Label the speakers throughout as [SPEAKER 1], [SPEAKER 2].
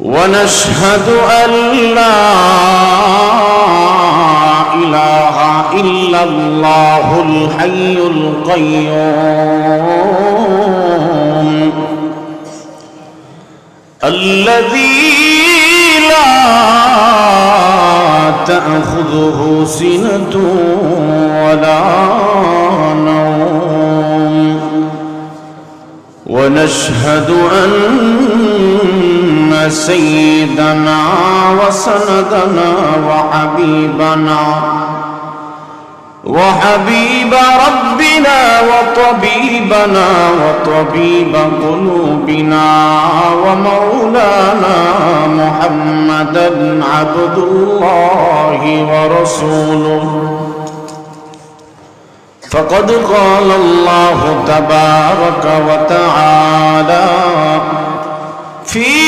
[SPEAKER 1] ونشهد أن لا إله إلا الله الحي القيوم. الذي لا تأخذه سنة ولا نوم. ونشهد أن سيدنا وسندنا وحبيبنا وحبيب ربنا وطبيبنا وطبيب قلوبنا ومولانا محمدا عبد الله ورسوله. فقد قال الله تبارك وتعالى في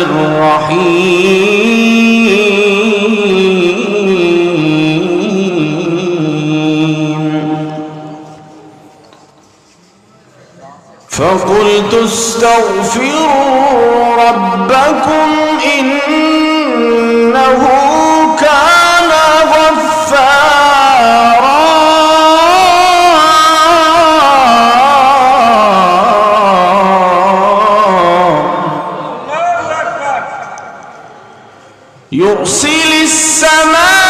[SPEAKER 1] فقلت استغفروا ربكم إنه كان غفارا. يرسل السماء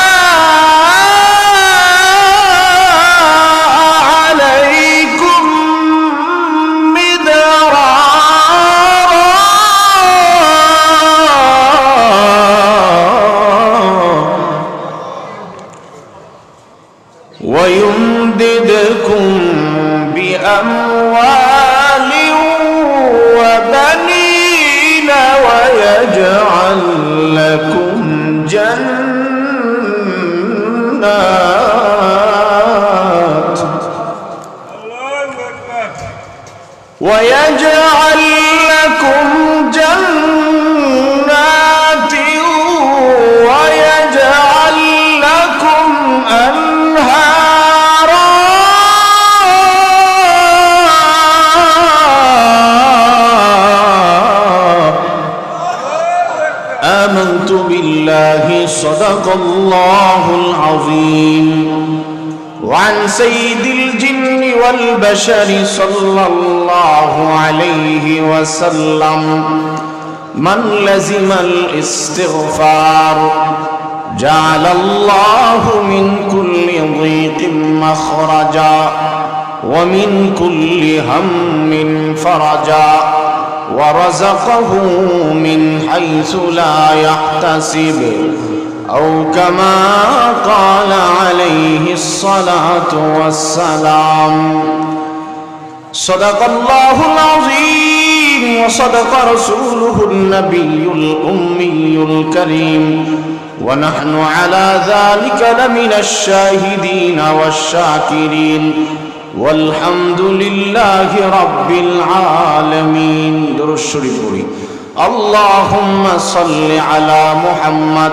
[SPEAKER 1] ويجعل لكم جنات ويجعل لكم أنهارا. آمنت بالله صدق الله العظيم. وعن سيد الجن والبشر صلى الله عليه وسلم من لزم الاستغفار جعل الله من كل ضيق مخرجا ومن كل هم فرجا ورزقه من حيث لا يحتسب أو كما قال عليه الصلاة والسلام صدق الله العظيم وصدق رسوله النبي الأمي الكريم ونحن على ذلك لمن الشاهدين والشاكرين والحمد لله رب العالمين در الشريف اللهم صل على محمد